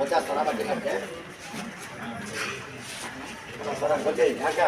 వచ్చేస్తారా మధ్యలోకి సరే వచ్చేయి యాక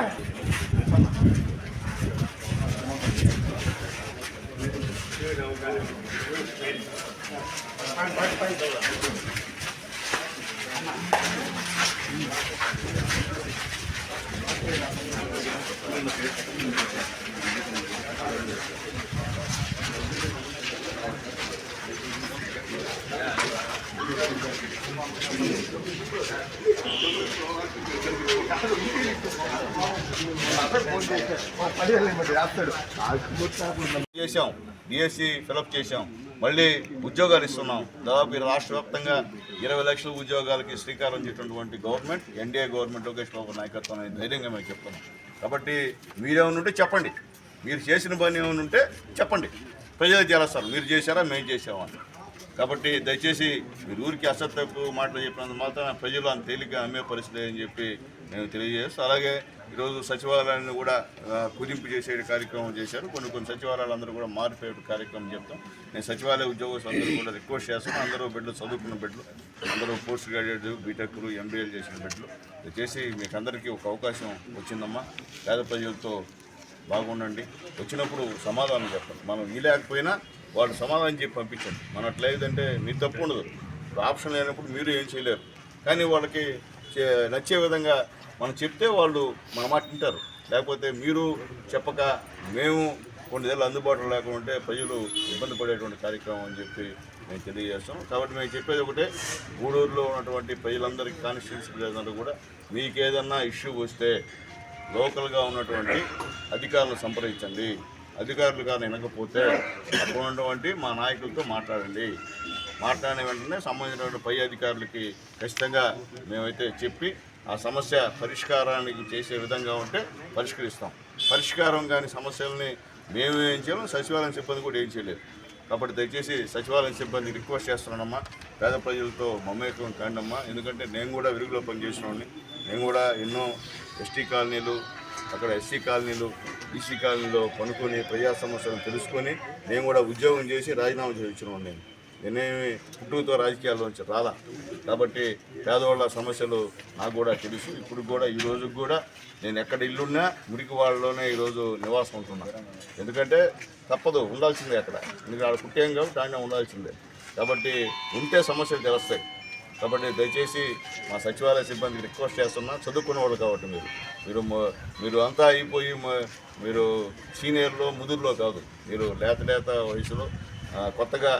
చేశాం డిఎస్సి ఫిలప్ చేశాం. మళ్ళీ ఉద్యోగాలు ఇస్తున్నాం. దాదాపు రాష్ట్ర వ్యాప్తంగా ఇరవై లక్షల ఉద్యోగాలకి శ్రీకారం చేసినటువంటి government NDA government Lokesh Babu నాయకత్వం అనేది ధైర్యంగా మేము చెప్తున్నాం. కాబట్టి మీరేమైనా ఉంటే చెప్పండి. మీరు చేసిన పని ఏమైనా ఉంటే చెప్పండి. ప్రజలు చేస్తారు మీరు చేశారా? మేము చేసామని కాబట్టి దయచేసి మీరు ఊరికి అసత్యపు మాటలు చెప్పినందుకు మాత్రం ప్రజలు అంత తేలిగ్గా అమ్మే పరిస్థితి అని చెప్పి నేను తెలియజేస్తాను అలాగే ఈరోజు సచివాలయాన్ని కూడా కుదింపు చేసే కార్యక్రమం చేశారు. కొన్ని కొన్ని సచివాలయాలు అందరూ కూడా మారిపోయే కార్యక్రమం చెప్తాం. నేను సచివాలయ ఉద్యోగస్తులు అందరూ కూడా రిక్వెస్ట్ చేస్తాను అందరూ బిడ్డలు చదువుకున్న బిడ్డలు అందరూ పోస్ట్ గ్రాడ్యుయేట్ బీటెక్లు ఎంబీఏలు చేసిన బిడ్డలు చేసి మీకు అందరికీ ఒక అవకాశం వచ్చిందమ్మా. పేద ప్రజలతో బాగుండండి. వచ్చినప్పుడు సమాధానం చెప్పండి. మనం వీలేకపోయినా వాళ్ళు సమాధానం చెప్పి పంపించండి. మనం అట్లా లేదంటే మీరు తప్పు ఉండదు. ఆప్షన్ లేనప్పుడు మీరు ఏం చేయలేరు. కానీ వాళ్ళకి చే- నచ్చే విధంగా మనం చెప్తే వాళ్ళు మన మాట వింటారు. లేకపోతే మీరు చెప్పక మేము కొన్ని దగ్గర అందుబాటులో లేకుంటే ప్రజలు ఇబ్బంది పడేటువంటి కార్యక్రమం అని చెప్పి మేము తెలియజేస్తాం. కాబట్టి మేము చెప్పేది ఒకటే గూడూరులో ఉన్నటువంటి ప్రజలందరికీ కాన్స్టిట్యూన్సీ ప్రజలందరూ కూడా మీకు ఏదన్నా ఇష్యూ వస్తే లోకల్గా ఉన్నటువంటి అధికారులను సంప్రదించండి. అధికారులు కానీ వినకపోతే అక్కడ ఉన్నటువంటి మా నాయకులతో మాట్లాడండి. మాట్లాడిన వెంటనే సంబంధించినటువంటి పై అధికారులకి ఖచ్చితంగా మేమైతే చెప్పి ఆ సమస్య పరిష్కారానికి చేసే విధంగా ఉంటే పరిష్కరిస్తాం. పరిష్కారం కాని సమస్యల్ని మేము ఏం చేయలేము సచివాలయం సిబ్బంది కూడా ఏం చేయలేదు. కాబట్టి దయచేసి సచివాలయం సిబ్బంది రిక్వెస్ట్ చేస్తున్నానమ్మా. పేద ప్రజలతో మమేకం కాండమ్మా. ఎందుకంటే నేను కూడా విరుగులో పనిచేసినవాడిని నేను కూడా ఎన్నో ఎస్టీ కాలనీలు అక్కడ ఎస్సీ కాలనీలు బీసీ కాలనీలో పనుకొని ప్రజా సమస్యలను తెలుసుకొని నేను కూడా ఉద్యోగం చేసి రాజీనామా చేయించిన నేను. నేనేమి పుట్టుకతో రాజకీయాల్లోంచి రాలా. కాబట్టి పేదవాళ్ళ సమస్యలు నాకు కూడా తెలుసు. ఇప్పుడు కూడా ఈ రోజుకు కూడా నేను ఎక్కడ ఇల్లున్నా మురికి వాళ్ళలోనే ఈరోజు నివాసం ఉంటున్నాను ఎందుకంటే తప్పదు ఉండాల్సిందే అక్కడ. ఎందుకంటే ఆడ పుట్టేం కాబట్టి ఆయన ఉండాల్సిందే. కాబట్టి ఉంటే సమస్యలు తెలుస్తాయి. కాబట్టి దయచేసి మా సచివాలయ సిబ్బందికి రిక్వెస్ట్ చేస్తున్నా చదువుకునే వాళ్ళు కాబట్టి మీరు. మీరు మీరు అంతా అయిపోయి మ- మీరు సీనియర్లో ముదురులో కాదు. మీరు లేత లేత వయసులో కొత్తగా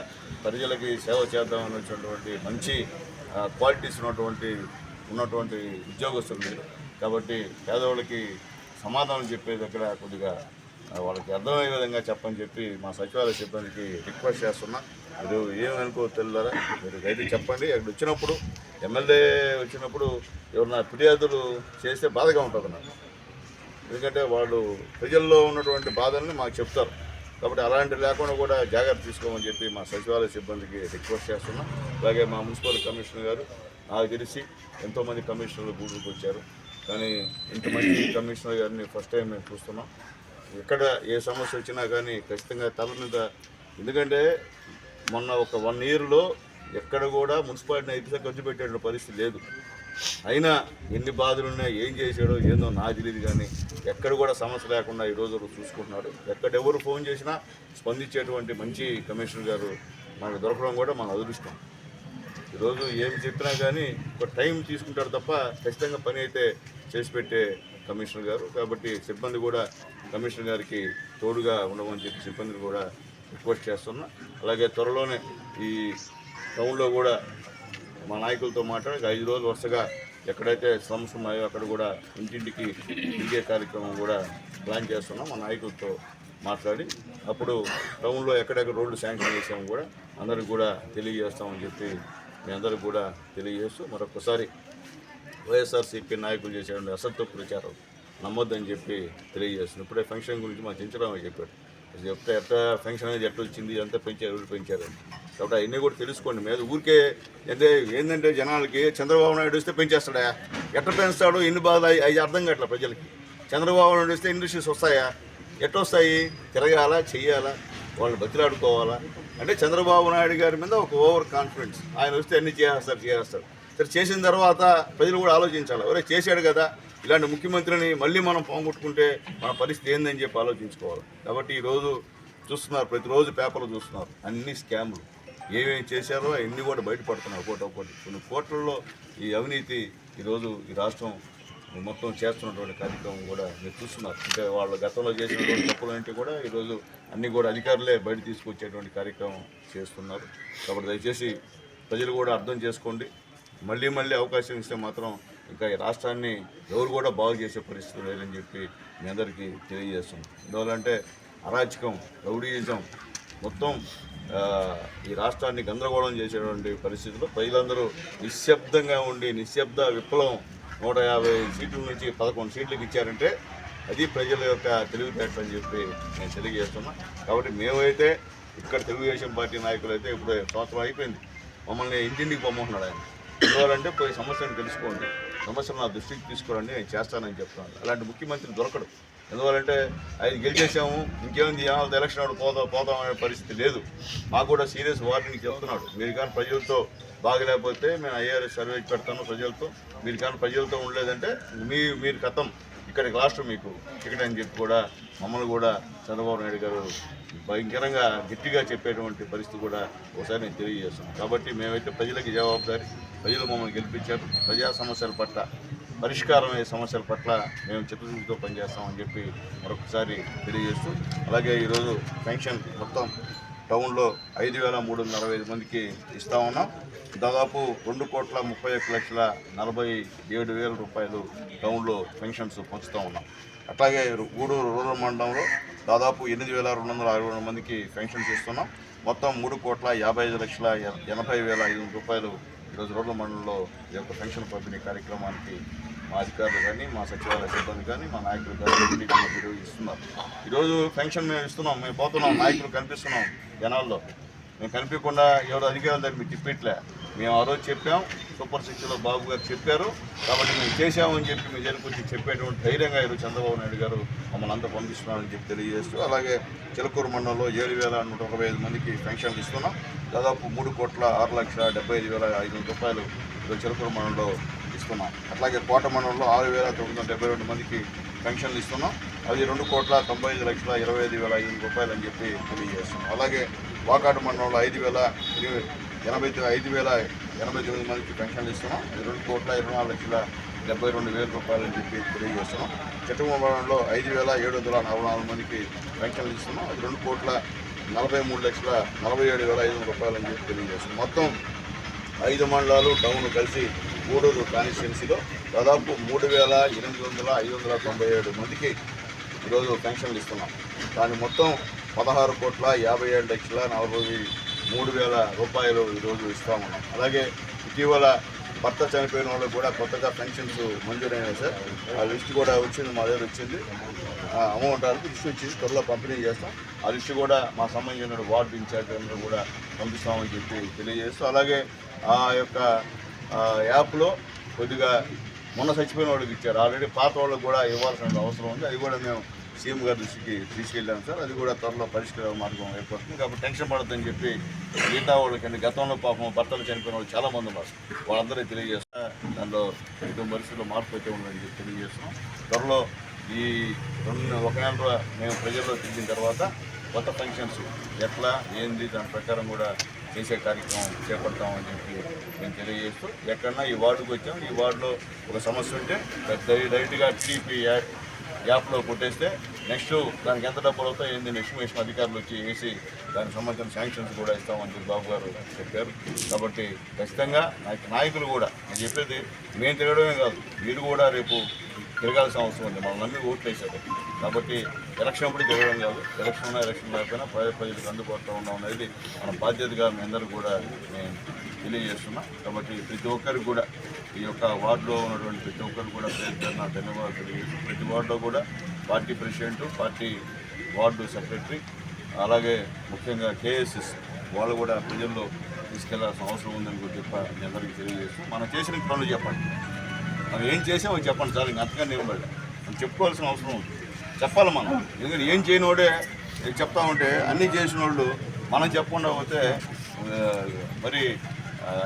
ప్రజలకి సేవ చేద్దాం వచ్చినటువంటి మంచి క్వాలిటీస్ ఉన్నటువంటి ఉన్నటువంటి ఉద్యోగస్తులు మీరు. కాబట్టి పేదవాళ్ళకి సమాధానం చెప్పే దగ్గర కొద్దిగా వాళ్ళకి అర్థమయ్యే విధంగా చెప్పని చెప్పి మా సచివాలయ సిబ్బందికి రిక్వెస్ట్ చేస్తున్నా. మీరు ఏమనుకో తెల్లరా మీరు అయితే చెప్పండి. అక్కడ వచ్చినప్పుడు ఎమ్మెల్యే వచ్చినప్పుడు ఎవరన్నా ఫిర్యాదులు చేస్తే బాధగా ఉంటుంది నాకు. ఎందుకంటే వాళ్ళు ప్రజల్లో ఉన్నటువంటి బాధల్ని మాకు చెప్తారు. కాబట్టి అలాంటి లేకుండా కూడా జాగ్రత్త తీసుకోమని చెప్పి మా సచివాలయ సిబ్బందికి రిక్వెస్ట్ చేస్తున్నాం. అలాగే మా మున్సిపల్ కమిషనర్ గారు నాకు తెలిసి ఎంతోమంది కమిషనర్లు గూడూరుకు వచ్చారు. కానీ ఇంతమంది కమిషనర్ గారిని ఫస్ట్ టైం మేము చూస్తున్నాం. ఎక్కడ ఏ సమస్య వచ్చినా కానీ ఖచ్చితంగా తల మీద ఎందుకంటే మొన్న ఒక వన్ ఇయర్లో ఎక్కడ కూడా మున్సిపాలిటీని అయితే ఖర్చు పెట్టే పరిస్థితి లేదు. అయినా ఎన్ని బాధలు ఉన్నాయి ఏం చేశాడో ఏందో నాకు తెలియదు కానీ ఎక్కడ కూడా సమస్య లేకుండా ఈ రోజు చూసుకుంటున్నాడు. ఎక్కడ ఎవరు ఫోన్ చేసినా స్పందించేటువంటి మంచి కమిషనర్ గారు మనకు దొరకడం కూడా మన అదృష్టం. ఈరోజు ఏం చెప్పినా కానీ ఒక టైం తీసుకుంటారు తప్ప ఖచ్చితంగా పని అయితే చేసి పెట్టే కమిషనర్ గారు. కాబట్టి సిబ్బంది కూడా కమిషనర్ గారికి తోడుగా ఉండమని చెప్పి సిబ్బందిని కూడా రిక్వెస్ట్ చేస్తున్నా. అలాగే త్వరలోనే ఈ టౌన్లో కూడా మా నాయకులతో మాట్లాడి ఐదు రోజులు వరుసగా ఎక్కడైతే స్లమ్స్ ఉన్నాయో అక్కడ కూడా ఇంటింటికి తిరిగే కార్యక్రమం కూడా ప్లాన్ చేస్తున్నాం. మా నాయకులతో మాట్లాడి అప్పుడు టౌన్లో ఎక్కడెక్కడ రోడ్లు శాంక్షన్ చేసాము కూడా అందరికి కూడా తెలియజేస్తామని చెప్పి మీ అందరికి కూడా తెలియజేస్తూ మరొకసారి వైఎస్ఆర్సీపీ నాయకులు చేసేటువంటి అసత్వ ప్రచారం నమ్మొద్దని చెప్పి తెలియజేస్తుంది ఇప్పుడే ఫంక్షన్ గురించి మా చించరామయ్య చెప్పాడు. అది చెప్తే ఎట్లా ఫంక్షన్ అనేది ఎట్లా వచ్చింది ఎంత పెంచారు ఎవరు పెంచారు కాబట్టి అవన్నీ కూడా తెలుసుకోండి. మీద ఊరికే అంటే ఏంటంటే జనాలకి చంద్రబాబు నాయుడు వస్తే పెంచేస్తాడా? ఎట్ట పెంచుతాడు? ఎన్ని బాధలు అవి అర్థం కావట్లే ప్రజలకి. చంద్రబాబు నాయుడు వస్తే ఇండస్ట్రీస్ వస్తాయా? ఎట్ట వస్తాయి తిరగాలా? చెయ్యాలా? వాళ్ళు బతిలాడుకోవాలా? అంటే చంద్రబాబు నాయుడు గారి మీద ఒక ఓవర్ కాన్ఫిడెన్స్. ఆయన వస్తే అన్ని చేస్తారు చేస్తారు సరే చేసిన తర్వాత ప్రజలు కూడా ఆలోచించాలి. ఎవరే చేశాడు కదా. ఇలాంటి ముఖ్యమంత్రిని మళ్ళీ మనం పోగొట్టుకుంటే మన పరిస్థితి ఏందని చెప్పి ఆలోచించుకోవాలి. కాబట్టి ఈరోజు చూస్తున్నారు ప్రతిరోజు పేపర్లు చూస్తున్నారు. అన్ని స్కాములు. ఏమేమి చేశారో అవన్నీ కూడా బయటపడుతున్నాయి ఒకటి ఒకటి కొన్ని కోట్లలో ఈ అవినీతి ఈరోజు ఈ రాష్ట్రం మొత్తం చేస్తున్నటువంటి కార్యక్రమం కూడా మీరు చూస్తున్నారు. అంటే వాళ్ళు గతంలో చేసినటువంటి తప్పులు కూడా ఈరోజు అన్నీ కూడా అధికారులే బయట తీసుకొచ్చేటువంటి కార్యక్రమం చేస్తున్నారు. కాబట్టి దయచేసి ప్రజలు కూడా అర్థం చేసుకోండి. మళ్ళీ మళ్ళీ అవకాశం ఇస్తే మాత్రం ఇంకా ఈ రాష్ట్రాన్ని ఎవరు కూడా బాగు చేసే పరిస్థితి లేదని చెప్పి మీ అందరికీ తెలియజేస్తున్నాం. ఎందువల్లంటే అరాచకం రౌడీయిజం మొత్తం ఈ రాష్ట్రాన్ని గందరగోళం చేసేటువంటి పరిస్థితుల్లో ప్రజలందరూ నిశ్శబ్దంగా ఉండి నిశ్శబ్ద విప్లవం నూట యాభై సీట్ల నుంచి పదకొండు సీట్లకు ఇచ్చారంటే అది ప్రజల యొక్క తెలివితేటలు అని చెప్పి నేను తెలియజేస్తున్నా. కాబట్టి మేమైతే ఇక్కడ తెలుగుదేశం పార్టీ నాయకులు అయితే ఇప్పుడు సంవత్సరం అయిపోయింది. మమ్మల్ని ఇంటింటికి పొమ్మంటున్నాడు ఆయన. ఇవ్వాలంటే పోయి సమస్యను తెలుసుకోండి సమస్యను నా దృష్టికి తీసుకురండి నేను చేస్తానని చెప్తున్నాను అలాంటి ముఖ్యమంత్రి దొరకడు. ఎందువల్లంటే అది గెలిచేసాము ఇంకేముంది ఏమాలి ఎలక్షన్ ఆడు పోదాం పోదాం అనే పరిస్థితి లేదు. మాకు కూడా సీరియస్ వార్నింగ్ చెప్తున్నాడు మీరు కానీ ప్రజలతో బాగలేకపోతే మేము ఐఆర్ఎస్ సర్వే పెడతాను ప్రజలతో. మీరు కానీ ప్రజలతో ఉండలేదంటే మీ మీరు కథం. ఇక్కడికి రాష్ట్రం మీకు టికెట్ అని చెప్పి కూడా మమ్మల్ని కూడా చంద్రబాబు నాయుడు గారు భయంకరంగా గట్టిగా చెప్పేటువంటి పరిస్థితి కూడా ఒకసారి నేను తెలియజేస్తున్నాను. కాబట్టి మేమైతే ప్రజలకి జవాబుదారి ప్రజలు మమ్మల్ని గెలిపించారు. ప్రజా సమస్యల పట్ల పరిష్కారం అయ్యే సమస్యల పట్ల మేము చిత్తశుద్ధితో పనిచేస్తామని చెప్పి మరొకసారి తెలియజేస్తూ అలాగే ఈరోజు పెన్షన్ మొత్తం టౌన్లో ఐదు వేల మూడు వందల అరవై ఐదు మందికి ఇస్తా ఉన్నాం. దాదాపు రెండు కోట్ల ముప్పై ఒక్క లక్షల నలభై ఏడు వేల రూపాయలు టౌన్లో పెన్షన్స్ పంచుతూ ఉన్నాం. అట్లాగే గూడూరు రూరల్ మండలంలో దాదాపు ఎనిమిది వేల రెండు వందల అరవై రెండు మందికి పెన్షన్స్ ఇస్తున్నాం. మొత్తం మూడు కోట్ల యాభై ఐదు లక్షల ఎనభై వేల ఐదు వందల రూపాయలు ఈరోజు రూరల్ మండలంలో ఈ యొక్క పెన్షన్ పంపిణీ కార్యక్రమానికి మా అధికారులు కానీ మా సచివాలయ సిబ్బంది కానీ మా నాయకులు కానీ ఇస్తున్నారు ఈరోజు పెన్షన్ మేము ఇస్తున్నాం మేము పోతున్నాం నాయకులు కనిపిస్తున్నాం జనాల్లో. మేము కనిపించకుండా ఎవరు అధికారులు దగ్గర మీరు తిప్పిట్లే. మేము ఆ రోజు చెప్పాం సూపర్ సిక్స్లో బాబు గారు చెప్పారు. కాబట్టి మేము చేశామని చెప్పి మీ జనకు చెప్పేటువంటి ధైర్యంగా ఈరోజు చంద్రబాబు నాయుడు గారు మమ్మల్ని అంతా పంపిస్తున్నారని చెప్పి తెలియజేస్తూ అలాగే చిలకూరు మండలంలో ఏడు వేల నూట అరవై ఐదు మందికి పెన్షన్లు ఇస్తున్నాం. దాదాపు మూడు కోట్ల ఆరు లక్షల డెబ్బై ఐదు వేల ఐదు వందల రూపాయలు ఈరోజు చిలకూరు మండలంలో ఇస్తున్నాం అట్లాగే కోట మండలంలో ఆరు వేల తొమ్మిది వందల డెబ్బై రెండు మందికి పెన్షన్లు ఇస్తున్నాం. అది రెండు కోట్ల తొంభై ఐదు లక్షల ఇరవై ఐదు వేల ఐదు వందల రూపాయలు అని చెప్పి తెలియజేస్తున్నాం. అలాగే వాకాటు మండలంలో ఐదు వేల ఎనభై ఐదు వేల ఎనభై తొమ్మిది మందికి పెన్షన్లు ఇస్తున్నాం. అది రెండు కోట్ల ఇరవై నాలుగు లక్షల డెబ్బై రెండు వేల రూపాయలు అని చెప్పి తెలియజేస్తున్నాం. చిట్టమండలంలో ఐదు వేల ఏడు వందల నలభై నాలుగు మందికి పెన్షన్లు ఇస్తున్నాం. అది రెండు కోట్ల నలభై మూడు లక్షల నలభై ఏడు వేల ఐదు వందల రూపాయలు అని చెప్పి తెలియజేస్తున్నాం. మొత్తం ఐదు మండలాలు టౌన్ కలిసి గూడూరు కాన్స్టిట్యున్సీలో దాదాపు మూడు వేల ఎనిమిది వందల ఐదు వందల తొంభై ఏడు మందికి ఈరోజు పెన్షన్లు ఇస్తున్నాం. దాని మొత్తం పదహారు కోట్ల యాభై ఏడు లక్షల నలభై మూడు వేల రూపాయలు ఈరోజు ఇస్తా ఉన్నాం. అలాగే ఇటీవల భర్త చనిపోయిన వాళ్ళకి కూడా కొత్తగా పెన్షన్స్ మంజూరైనాయి సార్. ఆ లిస్ట్ కూడా వచ్చింది మా దగ్గర వచ్చింది. అమౌంట్ అనేది లిస్ట్ వచ్చి త్వరలో పంపిణీ చేస్తాం. ఆ లిస్ట్ కూడా మా సంబంధించిన వార్డు ఇన్ఛార్జ్ అందరూ కూడా పంపిస్తామని చెప్పి తెలియజేస్తూ అలాగే ఆ యొక్క యాప్లో కొద్దిగా మొన్న చచ్చిపోయిన వాళ్ళకి ఇచ్చారు. ఆల్రెడీ పాత వాళ్ళకి కూడా ఇవ్వాల్సిన అవసరం ఉంది. అది కూడా మేము సీఎం గారి దృష్టికి తీసుకెళ్ళాము సార్. అది కూడా త్వరలో పరిష్కార మార్గం ఏర్పడుతుంది. కాబట్టి టెన్షన్ పడద్దని చెప్పి మిగతా వాళ్ళకంటే గతంలో పాపం భర్తలు చనిపోయిన వాళ్ళు చాలా మంది ఉన్నారు. వాళ్ళందరికీ తెలియజేస్తా దానిలో ఎటువంటి పరిస్థితుల్లో మార్పు అయితే ఉందని చెప్పి తెలియజేస్తున్నాం. త్వరలో ఈ రెండు ఒక నెల మేము ప్రజల్లో తిరిగిన తర్వాత కొత్త ఫంక్షన్స్ ఎట్లా ఏంది దాని ప్రకారం కూడా చేసే కార్యక్రమం చేపడతామని చెప్పి మేము తెలియజేస్తూ ఎక్కడన్నా ఈ వార్డుకు వచ్చాం. ఈ వార్డులో ఒక సమస్య ఉంటే పెద్ద డైరెక్ట్గా టీపీ యాప్ యాప్లో కొట్టేస్తే నెక్స్ట్ దానికి ఎంత డబ్బులు అవుతాయి ఏంది నెక్స్ట్ వేసిన అధికారులు వచ్చి వేసి దానికి సంబంధించిన శాంక్షన్స్ కూడా ఇస్తామని చెప్పి బాబు గారు చెప్పారు. కాబట్టి ఖచ్చితంగా నాయకులు కూడా నేను చెప్పేది మేము తిరగడమే కాదు మీరు కూడా రేపు తిరగాల్సిన అవసరం ఉంది. మనం నమ్మి ఓట్లు వేసేటప్పుడు కాబట్టి ఎలక్షన్ అప్పుడు జరగడం కాదు. ఎలక్షన్ ఉన్నా ఎలక్షన్ లేకపోయినా ప్రజల ప్రజలకు అందుబాటులో ఉన్నాం అనేది మన బాధ్యతగా మీ అందరూ కూడా నేను తెలియజేస్తున్నా. కాబట్టి ప్రతి ఒక్కరికి కూడా ఈ యొక్క వార్డులో ఉన్నటువంటి ప్రతి ఒక్కరికి కూడా పేరు ధన్యవాదాలు ప్రతి వార్డులో కూడా party president party ward secretary అలాగే ముఖ్యంగా కేఎస్ఎస్ వాళ్ళు కూడా ప్రజల్లో తీసుకెళ్ళాల్సిన అవసరం ఉందని కూడా చెప్ప మీ అందరికీ తెలియజేస్తూ మనం చేసిన పనులు చెప్పండి. మనం ఏం చేసామో చెప్పండి సార్ ఇంక అంతగా నేను మనం చెప్పుకోవాల్సిన అవసరం ఉంది. చెప్పాలి మనం. ఎందుకంటే ఏం చేయనోడే చెప్తా ఉంటే అన్నీ చేసిన వాళ్ళు మనం చెప్పకుండా పోతే మరి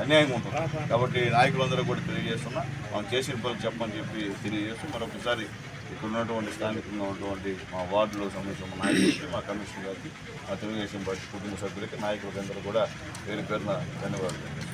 అన్యాయం అన్యాయంగా ఉంటుంది. కాబట్టి నాయకులందరూ కూడా తెలియజేస్తున్నా మనం చేసిన పనులు చెప్పని చెప్పి తెలియజేస్తూ మరొకసారి ఇక్కడ ఉన్నటువంటి స్థానికంగా ఉన్నటువంటి మా వార్డులో సంబంధించిన మా నాయకులకి మా కమిషనర్ గారికి మా తెలుగుదేశం పార్టీ కుటుంబ సభ్యులకి నాయకులకి అందరూ కూడా పేరు పేరున ధన్యవాదాలు.